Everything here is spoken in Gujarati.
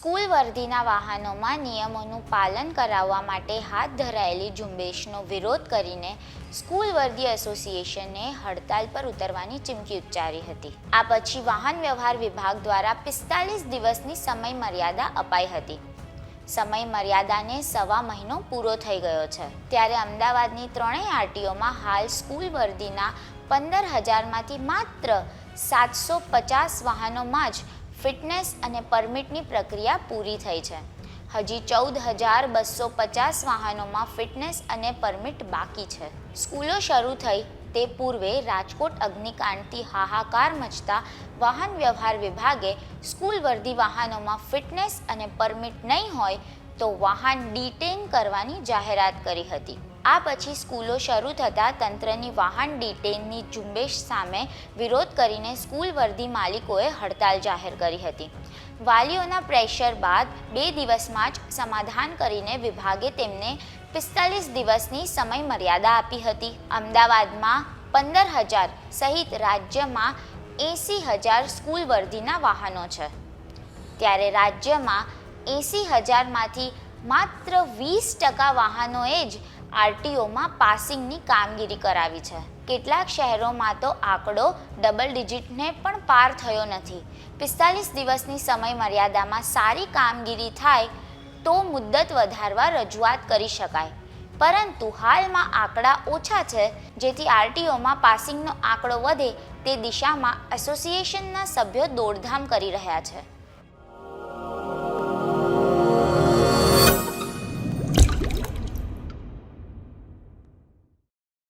સ્કૂલ વર્ધીના વાહનોમાં નિયમોનું પાલન કરાવવા માટે હાથ ધરાયેલી ઝુંબેશનો વિરોધ કરીને સ્કૂલ વર્ધી એસોસિએશને હડતાલ પર ઉતરવાની ચીમકી ઉચ્ચારી હતી. આ પછી વાહન વ્યવહાર વિભાગ દ્વારા પિસ્તાલીસ દિવસની સમય મર્યાદા અપાઈ હતી. સમય મર્યાદાને સવા મહિનો પૂરો થઈ ગયો છે. ત્યારે અમદાવાદની ત્રણેય આરટીઓમાં હાલ સ્કૂલ વર્દીના પંદર હજારમાંથી માત્ર સાતસો પચાસ વાહનોમાં જ ફિટનેસ અને પરમિટની પ્રક્રિયા પૂરી થઈ છે. હજી ચૌદ હજાર બસો પચાસ વાહનોમાં ફિટનેસ અને પરમિટ બાકી છે. સ્કૂલો શરૂ થઈ તે પૂર્વે રાજકોટ અગ્નિકાંડથી હાહાકાર મચતા વાહન વ્યવહાર વિભાગે સ્કૂલ વર્ધી વાહનોમાં ફિટનેસ અને પરમિટ નહીં હોય તો વાહન ડિટેન કરવાની જાહેરાત કરી હતી. આ પછી સ્કૂલો શરૂ થતાં તંત્રની વાહન ડિટેનની ઝુંબેશ સામે વિરોધ કરીને સ્કૂલ વર્ધી માલિકોએ હડતાલ જાહેર કરી હતી. વાલીઓના પ્રેશર બાદ બે દિવસમાં જ સમાધાન કરીને વિભાગે તેમને પિસ્તાલીસ દિવસની સમય મર્યાદા આપી હતી. અમદાવાદમાં પંદર હજાર સહિત રાજ્યમાં એંસી હજાર સ્કૂલ વર્ધીના વાહનો છે. ત્યારે રાજ્યમાં એંસી હજારમાંથી માત્ર વીસ ટકા વાહનોએ જ આરટીઓમાં પાસિંગની કામગીરી કરાવી છે. કેટલાક શહેરોમાં તો આંકડો ડબલ ડિજિટને પણ પાર થયો નથી. પિસ્તાલીસ દિવસની સમય મર્યાદામાં સારી કામગીરી થાય તો મુદ્દત વધારવા રજૂઆત કરી શકાય. પરંતુ હાલમાં આંકડા ઓછા છે, જેથી આરટીઓમાં પાસિંગનો આંકડો વધે તે દિશામાં એસોસિએશનના સભ્યો દોડધામ કરી રહ્યા છે.